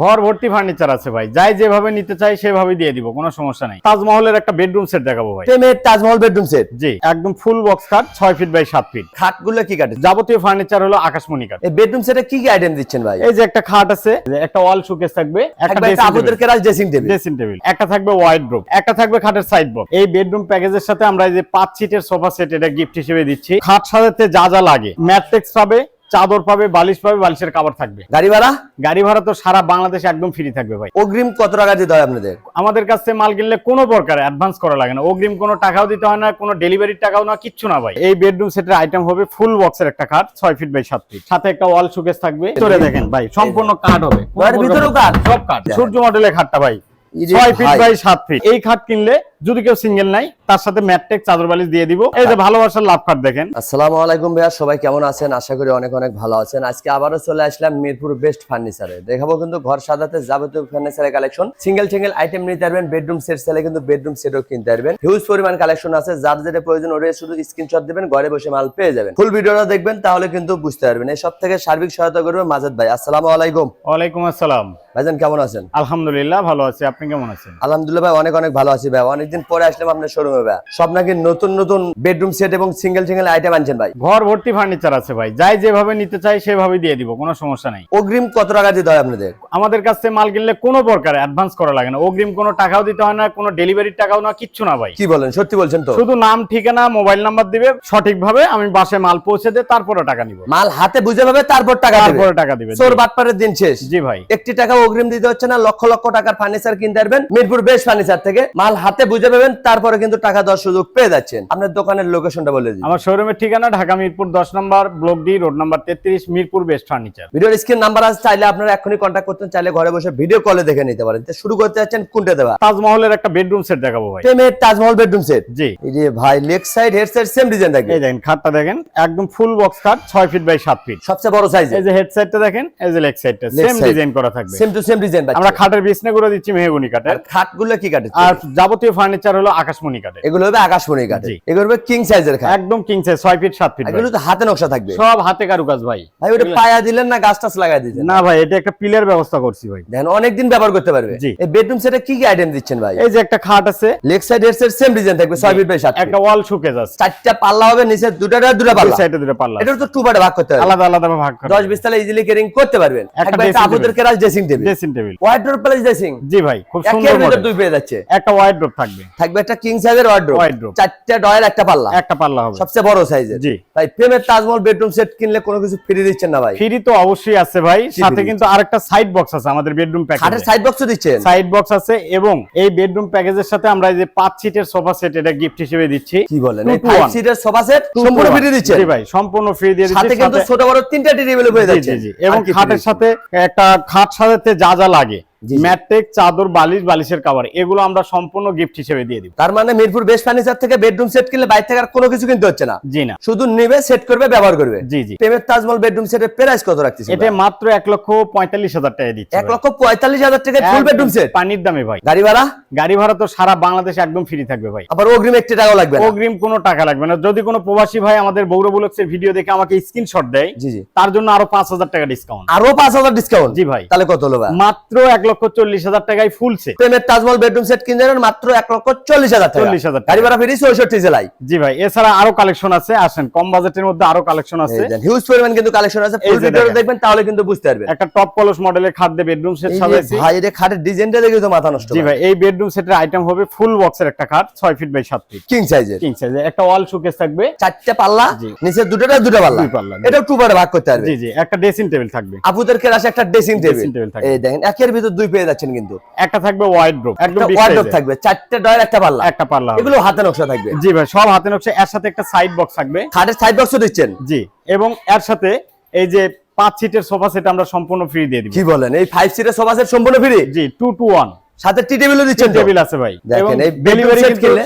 ঘর ভর্তি ফার্নিচার আছে ভাই। যাই যেভাবে নিতে চাই সেভাবে দিয়ে দিব কোনো সমস্যা নাই। তাজমহলের একটা বেডরুম সেট দেখাবো ভাই। প্রেমের তাজমহল বেডরুম সেট জি একদম ফুল বক্স খাট ছয় ফিট বাই সাত ফিট খাটগুলো কি কাটে যাবতীয় ফার্নিচার হলো আকাশমণি কাঠ। এই বেডরুম সেটে কি কি আইটেম দিচ্ছেন ভাই? এই যে একটা খাট আছে যে একটা ওয়াল শোকেস থাকবে একটা আপুদের কেরাস ড্রেসিং টেবিল ড্রেসিং টেবিল একটা থাকবে ওয়াইড ড্রপ একটা থাকবে খাটের সাইড বক্স এই বেডরুম প্যাকেজের সাথে আমরা এই যে পাঁচ সিটের সোফা সেট এটা গিফট হিসেবে দিচ্ছি। খাট সাজাতে যা যা লাগে। ম্যাট্রিক্স পাবে চাদর পাবে বালিশ পাবে বালিশের কাভার থাকবে। গাড়ি ভাড়া? গাড়ি ভাড়া তো সারা বাংলাদেশে একদম ফ্রি থাকবে ভাই। অগ্রিম কত টাকা দিতে হয় আপনাদের? আমাদের কাছ মাল কিনলে কোনো প্রকার অ্যাডভান্স করা লাগে না। অগ্রিম কোনো টাকাও দিতে হয় না কোনো ডেলিভারির টাকাও না কিচ্ছু না ভাই। এই বেডরুম সেটের আইটেম হবে ফুল বক্সের একটা খাট ছয় ফিট বাই সাত ফিট সাথে একটা ওয়াল সুকেস থাকবে। ধরে দেখেন ভাই সম্পূর্ণ কাঠ হবে। ভিতরেও কাঠ? সব কাঠ সূর্য মডেলের খাটটা ভাই। ছয় ফিট বাই সাত ফিট এই খাট কিনলে যদি কেউ সিঙ্গেল নাই তার সাথে ম্যাটটেক চাদর বালিশ দিয়ে দিব। এই যে ভালোবাসার লাভ খাট দেখেন। আসসালামু আলাইকুম ভাইয়া সবাই কেমন আছেন? আশা করি অনেক অনেক ভালো আছেন। আজকে আবারও চলে আসলাম মিরপুর বেস্ট ফার্নিচারে দেখাবো কিন্তু ঘর সাজাতে যাবতীয় ফার্নিচারের কালেকশন সিঙ্গেল সিঙ্গেল আইটেম নিতে পারবেন বেডরুম সেট চাইলে কিন্তু বেডরুম সেটও কিনতে পারবেন। হিউজ পরিমাণ কালেকশন আছে যার যেটা প্রয়োজন ওরে শুধু স্ক্রিনশট দিবেন ঘরে বসে মাল পেয়ে যাবেন। ফুল ভিডিওটা দেখবেন তাহলে কিন্তু বুঝতে পারবেন। এই সব থেকে সার্বিক সহায়তা করবে মাজেদ ভাই। আসসালামু আলাইকুম। ওয়ালাইকুম আসসালাম। ভাইজান কেমন আছেন? আলহামদুলিল্লাহ ভালো আছি। আপনি কেমন আছেন? আলহামদুলিল্লাহ ভাই অনেক অনেক ভালো আছি ভাই। অনেকদিন পরে আসলাম আপনার শোরুমে ভাই সব নাকি নতুন নতুন বেডরুম সেট এবং সিঙ্গেল সিঙ্গেল আইটেম আনছেন ভাই। ঘর ভর্তি ফার্নিচার আছে ভাই। যাই যেভাবে নিতে চাই সেভাবে দিয়ে দিব কোনো সমস্যা নাই। অগ্রিম কত টাকা দিতে হয় আপনাদের? আমাদের কাছ থেকে মাল কিনলে কোনো প্রকার অ্যাডভান্স করা লাগে না। অগ্রিম কোনো টাকাও দিতে হয় না কোনো ডেলিভারির টাকাও না কিচ্ছু না ভাই। কি বলেন? সত্যি বলছেন তো? শুধু নাম ঠিকানা মোবাইল নাম্বার দিবে সঠিকভাবে আমি বাসায় মাল পৌঁছে দিয়ে তারপরে টাকা নিব। মাল হাতে বুঝে পাবে তারপর টাকা তারপরে টাকা দিবে চোর বাটপারের দিন শেষ। জি ভাই। একটি টাকা অগ্রিম দিতে হচ্ছে না লক্ষ লক্ষ টাকার ফার্নিচার কিনতে পারবেন। মিরপুর বেশ ফার্নিচার থেকে মাল হাতে বুঝে পাবেন তারপরে কিন্তু টাকা দেওয়ার সুযোগ পেয়ে যাচ্ছেন। আপনার দোকানের লোকেশনটা বলে দিন। আমার শোরুমের ঠিকানা ঢাকা মিরপুর দশ number block D road number তেত্রিশ মিরপুর বেস্ট ফার্নিচার। ভিডিওর স্ক্রিন নাম্বার আছে চাইলে আপনারা এখনই কন্ট্যাক্ট করতেন চাইলে ঘরে বসে ভিডিও কলে দেখে নিতে পারেন। শুরু করতে যাচ্ছেন কোনটা দেওয়া? তাজমহলের একটা বেডরুম সেট দেখাবো ভাই। প্রেমের তাজমহল বেডরুম সেট জি। এই যে ভাই leg side head side same design থাকবে এই দেখেন খাটটা দেখেন একদম ফুল বক্স খাট ছয় ফিট বাই সাত ফিট সবচেয়ে বড় সাইজ এই যে হেড সাইডটা দেখেন এই যে লেগ সাইডটা সেম ডিজাইন করা থাকবে। সেম টু সেম ডিজাইন আমরা খাটের বিছনা করে দিচ্ছি মেহগুনি কাঠের আর খাটগুলো কি কাটে? আর যাবতীয় ফার্নিচার হলো আকাশমণি এগুলো হবে আকাশমণি কাটে। এগুলো হবে কিং সাইজের খাট একদম কিং সাইজ ছয় ফিট সাত ফিট এগুলো তো হাতে নকশা থাকবে। সব হাতে কারুকাজ ভাই। ভাই ওটা পায়া দিলেন না গাছ টাছ লাগাই দিয়েছেন না ভাই এটা একটা পিলের ব্যবস্থা করছি ভাই। দেখেন অনেকদিন ব্যবহার করতে পারবে। এই বেডরুম সেটে কি কি আইটেম দিচ্ছেন ভাই? এই যে একটা খাট আছে। Leg side side same design থাকবে 6 ফিট বাই 7 একটা ওয়াল শোকেস আছে। চারটা পাল্লা হবে নিচে দুটা দুটা পাল্লা? সাইডে দুটো পাল্লা। এটা তো টু পার্টে ভাগ করতে হবে। আলাদা আলাদা ভাগ করা 10 20 তালা ইজিলি ক্যারিং করতে পারবেন। একটা আপুদের কেরাস dressing table dressing table wardrobe plus dressing জি ভাই খুব সুন্দর মডেল দুই পেয়ে যাচ্ছে। একটা ওয়াইড ড্রপ থাকবে। থাকবে একটা কিং সাইজের Wardrobe। চারটা ডয়ের একটা পাল্লা। একটা পাল্লা হবে। সবচেয়ে বড় সাইজের জি। ভাই প্রেমের তাজমহল বেডরুম সেট কিনলে কোনো কিছু ফ্রি দিচ্ছেন না ভাই? ফ্রি তো অবশ্যই আছে ভাই। সাথে কিন্তু আরেকটা সাইড বক্স আছে আমাদের বেডরুম খাটের সাইড বক্সও দিচ্ছেন? সাইড বক্স আছে এবং এই বেডরুম প্যাকেজের সাথে আমরা এই যে পাঁচ সিটের সোফা সেট এটা গিফট হিসেবে দিচ্ছি। কি বলেন? এই one। সিটের সোফা সেট সম্পূর্ণ ফ্রি দিচ্ছেন? জি ভাই সম্পূর্ণ ফ্রি দিয়ে দিচ্ছি। সাথে কিন্তু ছোট বড় তিনটা টেবিল জি যাচ্ছে। জি জি। এবং খাটের সাথে একটা খাট সাজাতে যা যা লাগে। ম্যাট্রিক চাদর বালিশ বালিশের কভার এগুলো আমরা সম্পূর্ণ গিফট হিসেবে দিয়ে দিব। তার মানে মিরপুর বেস্ট ফার্নিচার থেকে বেডরুম সেট কিনলে বাইরে থেকে আর কোনো কিছু কিনতে হচ্ছে না? জি না। শুধু নিবে সেট করবে ব্যবহার করবে? জি জি। প্রেমের তাজমহল বেডরুম সেটের প্রাইস কত রাখতেছে এটা মাত্র এক লক্ষ পঁয়তাল্লিশ হাজার টাকা দিচ্ছে এক লক্ষ পঁয়তাল্লিশ হাজার টাকা ফুল বেডরুম সেট পানির দামে ভাই। গাড়ি ভাড়া? গাড়ি ভাড়া তো সারা বাংলাদেশে একদম ফ্রি থাকবে ভাই। আবার অগ্রিম একটি টাকাও লাগবে না? অগ্রিম কোনো টাকা লাগবে না। যদি কোনো প্রবাসী ভাই আমাদের বৌর বুলক্সের ভিডিও দেখে আমাকে স্ক্রিনশট দেয় জি জি। তার জন্য আরও পাঁচ হাজার টাকা ডিসকাউন্ট আরও পাঁচ হাজার ডিসকাউন্ট জি ভাই। তাহলে কত হলো ভাই? মাত্র এক লক্ষ চল্লিশ হাজার টাকায় ফুলছে। প্রেমের তাজমহল বেডরুম সেট কিনতে পারেন মাত্র এক লক্ষ চল্লিশ হাজার 40,000 টাকা। গাড়ি ভাড়া ফিরি চৌষট্টি জেলায়। জি ভাই এছাড়া আরও কালেকশন আছে আসেন কম বাজেটের মধ্যে আরও কালেকশন আছে। হিউজ পরিমাণ কিন্তু কালেকশন আছে। ফুল ভিডিও দেখবেন তাহলে কিন্তু বুঝতে পারবেন। একটা টপ কলস মডেলের খাদ্য বেডরুম সেট সাজাইছি। ভাই এটা খাটের ডিজাইনটা দেখে তো মাথা নষ্ট জি ভাই এই বেডরুম সেটের আইটেম হবে ফুল বক্সের একটা খাট ছয় ফিট বাই সাত ফিট কিং সাইজের কিং সাইজে একটা ওয়াল শোকেস থাকবে। চারটা পাল্লা। নিচে দুটোটা দুটো পাল্লা? দুই পাল্লা, এটা টু পার্টে ভাগ করতে পারবে। জি জি একটা ড্রেসিং টেবিল থাকবে। আপুদের কেরাসে একটা ড্রেসিং টেবিল থাকবে। এই দেখেন একের ভিতর দুই পেয়ে যাচ্ছেন কিন্তু। একটা থাকবে ওয়াইড ড্রপ একদম size এর। থাকবে চারটা ডয়ের একটা পাল্লা। একটা পাল্লা এগুলো হাতে নকশা থাকবে। জি ভাই সব হাতে নকশা এর সাথে একটা সাইড বক্স থাকবে। খাটের সাইড বক্সও দিচ্ছেন। জি এবং এর সাথে এই যে পাঁচ সিটের সোফা সেট আমরা সম্পূর্ণ ফ্রি দিয়ে দিব। কি বলেন এই ফাইভ সিটের সোফা সেট সম্পূর্ণ ফ্রি জি টু টু ওয়ান সাথে টি টেবিলও দিচ্ছেন? টেবিল আছে ভাই। দেখেন, এই ডেলিভারি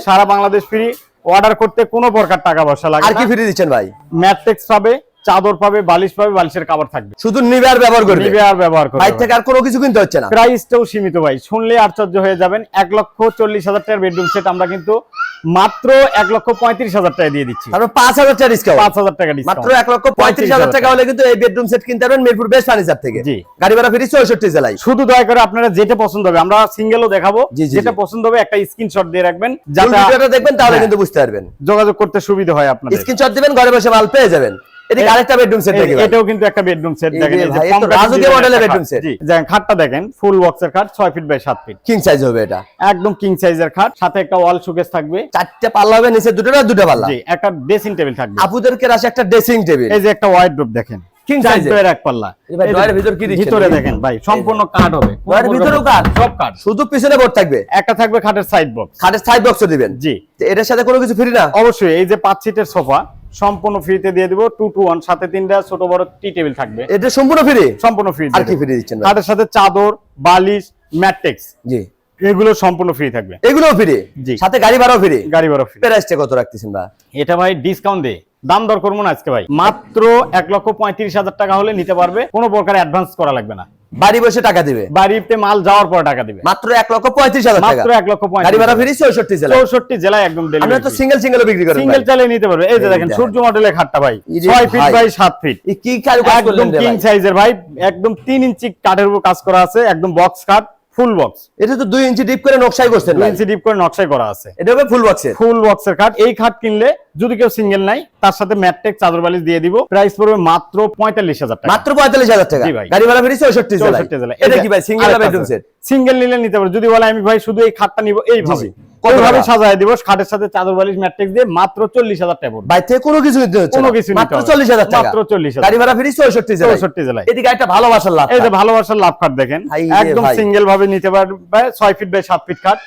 সারা বাংলাদেশ ফ্রি অর্ডার করতে কোনো প্রকার টাকা পয়সা লাগে আর কি ফ্রি দিচ্ছেন ভাই? ম্যাট্রিক্স পাবে চাদর পাবে বালিশ পাবে বালিশের কভার থাকবে। শুধু নিবে আর ব্যবহার করবে? নিবে আর ব্যবহার করবে বাইর থেকে আর কোনো কিছু কিনতে হচ্ছে না? প্রাইসটাও সীমিত ভাই। শুনলে আশ্চর্য হয়ে যাবেন এক লক্ষ চল্লিশ হাজার টাকার বেডরুম সেট আমরা কিন্তু মাত্র এক লক্ষ পঁয়ত্রিশ হাজার টাকা দিয়ে দিচ্ছি। পাঁচ হাজার টাকা ডিসকাউন্ট পাঁচ হাজার টাকা মাত্র এক লক্ষ পঁয়ত্রিশ হাজার টাকা হলে কিন্তু এই বেডরুম সেট কিনতে পারবেন মিরপুর বেস্ট ফার্নিচার থেকে। জি। গাড়ি ভাড়া ফ্রি চৌষট্টি জেলায়। শুধু দয়া করে আপনারা যেটা পছন্দ হবে আমরা সিঙ্গেলও দেখাবো যেটা পছন্দ হবে একটা স্ক্রিনশট দিয়ে রাখবেন যাতে ভিডিওটা দেখবেন তাহলে হ্যাঁ। কিন্তু বুঝতে পারবেন। যোগাযোগ করতে সুবিধা হয় আপনাদের। স্ক্রিনশট দিবেন ঘরে বসে মাল পেয়ে যাবেন। এদিকে আরেকটা বেডরুম সেট এই- দেখে এটাও কিন্তু একটা বেডরুম সেট দেখেন এই যে রাজকীয় মডেলের খাট। set। জি দেখেন খাটটা দেখেন ফুল বক্সের খাট ছয় ফিট বাই সাত ফিট কিং সাইজ হবে এটা। একদম কিং সাইজের খাট সাথে একটা ওয়াল শোকেস থাকবে। চারটে পাল্লা হবে নিচে দুটো না দুটো পাল্লা? জি একটা ড্রেসিং টেবিল থাকবে। আপুদেরকে রাশে একটা ড্রেসিং টেবিল এই যে একটা ওয়াইড ড্রপ দেখেন এর। ডোয়ের এক পাল্লা। এই ভিতর কি দিচ্ছেন? ভিতরে দেখেন ভাই সম্পূর্ণ কাঠ হবে। কোনো ভিতরেও রকম- সব কাঠ। শুধু পিছনে বোর্ড থাকবে? একটা থাকবে খাটের সাইড বক্স খাটের সাইড বক্স দিবেন? জি। এটার সাথে কোনো কিছু ফ্রি না? অবশ্যই এই যে পাঁচ সিটের সোফা সম্পূর্ণ ফ্রিতে দিয়ে দিব টু টু ওয়ান সাথে তিনটা ছোট বড় টি টেবিল থাকবে। এটা সম্পূর্ণ ফ্রি সম্পূর্ণ ফ্রি আর কি ফ্রি দিচ্ছেন? খাটের সাথে চাদর বালিশ ম্যাট্রিক্স জি। এগুলো সম্পূর্ণ ফ্রি থাকবে। এগুলোও ফ্রি জি। সাথে গাড়ি ভাড়াও ফ্রি গাড়ি ভাড়া ফ্রি প্রাইসটা কত রাখতেছেন ভাই? এটা ভাই ডিসকাউন্ট দে দাম দর করব না আজকে ভাই। মাত্র এক লক্ষ পঁয়ত্রিশ হাজার টাকা হলে নিতে পারবে কোনো প্রকার অ্যাডভান্স করা লাগবে না। বাড়ি বসে টাকা দিবে। বাড়িতে মাল যাওয়ার পর টাকা দিবে। মাত্র এক লক্ষ পঁয়ত্রিশ হাজার মাত্র এক লক্ষ গাড়ি ভাড়া ফ্রি চৌষট্টি জেলা চৌষট্টি জেলায় একদম আমরা তো সিঙ্গেল সিঙ্গেল বিক্রি করেন সিঙ্গেল ভাই। চালে নিতে পারবে। এই যে দেখেন। সূর্য মডেলের খাটটা ভাই। ছয় ফিট বাই সাত ফিট কি কাজ একদম কিং সাইজের ভাই? একদম তিন ইঞ্চি কাঠের উপর কাজ করা আছে। একদম বক্স কাঠ ফুল বক্স এটা তো দুই ইঞ্চি ডিপ করে নকশাই করছেন দুই ইঞ্চি ডিপ করে নকশাই করা আছে। এটা হবে ফুল বক্সের ফুল বক্সের খাট এই খাট কিনলে যদি কেউ সিঙ্গেল নাই তার সাথে ম্যাট্রিক চাদর বালিশ দিয়ে দিব। প্রাইস পড়বে মাত্র পঁয়তাল্লিশ হাজার টাকা। মাত্র পঁয়তাল্লিশ হাজার টাকা। ভাই। গাড়ি ভাড়া ফ্রি চৌষট্টি চৌষট্টি এটা কি ভাই সিঙ্গেল বেডরুম সেট সিঙ্গেল নিলে নিতে পারবে যদি বলে আমি ভাই শুধু এই খাটটা নিব এইভাবে সাজায় দিব। খাটের সাথে চাদর বালিশ ম্যাট্রিক দিয়ে মাত্র চল্লিশ হাজার টাকা বাইর থেকে কোনো কিছু কোনো কিছু মাত্র চল্লিশ হাজার মাত্র 40,000 গাড়ি ভাড়া ফ্রি চৌষট্টি জেলা চৌষট্টি জেলায়। এদিকে একটা ভালোবাসার লাভ এই যে ভালোবাসার লাভ খাট দেখেন। একদম সিঙ্গেল ভাবে নিতে পারবে ছয় ফিট বাই সাত ফিট খাট।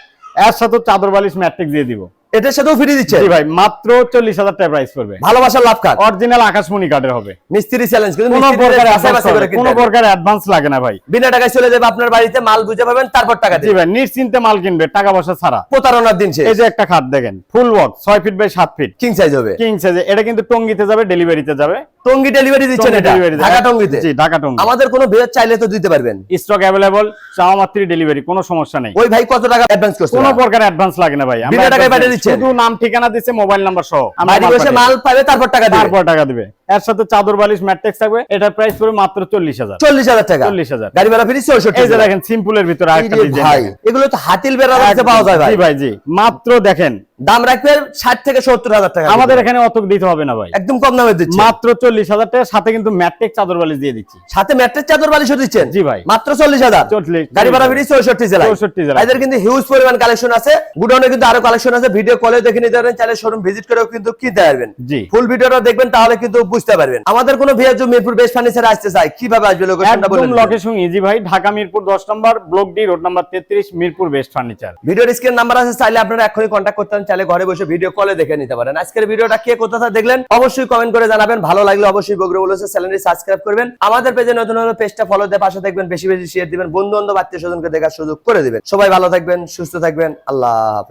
এর সাথে চাদর বালিশ ম্যাট্রিক দিয়ে দিব। এটার সাথেও ফ্রি দিচ্ছে। জি ভাই মাত্র চল্লিশ হাজার টাকা প্রাইস পড়বে। ভালোবাসার লাভ কার্ড অরিজিনাল আকাশমণি কার্ডের হবে। মিস্ত্রি চ্যালেঞ্জ কিন্তু কোনো প্রকার বাছাই করে কোনো। প্রকার অ্যাডভান্স লাগে না ভাই। বিনা টাকায় চলে যাবে আপনার বাড়িতে মাল বুঝে পাবেন তারপর টাকা দিবেন। জি ভাই নিশ্চিন্তে মাল কিনবে টাকা পয়সা ছাড়া। প্রতারণার দিন শেষ। এই যে একটা খাট দেখেন ফুল বক্স ছয় ফিট বাই সাত ফিট কিং সাইজ হবে। কিং সাইজে এটা কিন্তু টঙ্গিতে যাবে ডেলিভারিতে যাবে। টঙ্গি ডেলিভারি দিচ্ছেন এটা? ঢাকা টঙ্গিতে? জি ঢাকা টঙ্গি। আমাদের কোনো ভিড় চাইলে তো দিতে পারবেন। স্টক অ্যাভেলেবল চাওয়া মাত্রই ডেলিভারি কোনো সমস্যা নেই। ওই ভাই কত টাকা অ্যাডভান্স করছে? কোনো প্রকার অ্যাডভান্স লাগে না ভাই। বিনা টাকায়। দিচ্ছেন? শুধু নাম ঠিকানা দিচ্ছে মোবাইল নাম্বার সহ বাড়ি মাল বসে মাল পাবে তারপর টাকা। দিবে তারপর টাকা দিবে এর সাথে চাদর বালিশ ম্যাট্রিক্স থাকবে। এটার প্রাইস পড়বে মাত্র চল্লিশ হাজার। চল্লিশ হাজার টাকা। চল্লিশ হাজার। গাড়ি ভাড়া ফ্রি চৌষট্টি এই দেখেন সিম্পলের ভিতরে ভাই এগুলো তো হাতিল বেড়া রাখতে পাওয়া যায় ভাই। ভাই জি। মাত্র দেখেন। দাম রাখবে ষাট থেকে সত্তর হাজার টাকা। আমাদের এখানে অত দিতে হবে না ভাই। একদম কম দামে দিচ্ছে। মাত্র চল্লিশ হাজার টাকা সাথে কিন্তু ম্যাট্রিক চাদর বালিশ দিয়ে দিচ্ছি। সাথে ম্যাট্রেস চাদর বালিশও দিচ্ছেন? জি ভাই। মাত্র চল্লিশ হাজার। চল্লিশ- গাড়ি ভাড়া ফ্রি চৌষট্টি জেলায়। 64 জেলায়। এদের কিন্তু হিউজ পরিমাণ কালেকশন আছে। গুডাউনে কিন্তু আরও কালেকশন আছে। ভিডিও কলে দেখে নিতে পারেন। চাইলে শোরুম ভিজিট করেও কিন্তু কিনতে পারবেন। জি। ফুল ভিডিওটা দেখবেন তাহলে কিন্তু বুঝতে পারবেন। আমাদের কোনো জন্য মিরপুর বেস্ট ফার্নিচার আসতে চাই কীভাবে আসবে লোকেশনটা বলে একদম লোকেশন ইজি ভাই ঢাকা মিরপুর দশ number block D road number তেত্রিশ মিরপুর বেস্ট ফার্নিচার ভিডিওর স্ক্রিন নাম্বার আছে চাইলে আপনারা এখনই কন্ট্যাক্ট করতে পারেন চাইলে ঘরে বসে ভিডিও কলে দেখে নিতে পারেন। আজকের ভিডিওটা কে কোথা থেকে দেখলেন অবশ্যই কমেন্ট করে জানাবেন। ভালো লাগলে অবশ্যই বগরে বলেছে চ্যানেলটি সাবস্ক্রাইব করবেন। আমাদের পেজে নতুন নতুন পেজটা ফলো দিয়ে পাশে থাকবেন বেশি বেশি শেয়ার দিবেন বন্ধু বান্ধব আত্মীয় স্বজনকে দেখার সুযোগ করে দিবেন। সবাই ভালো থাকবেন সুস্থ থাকবেন আল্লাহ হাফেজ।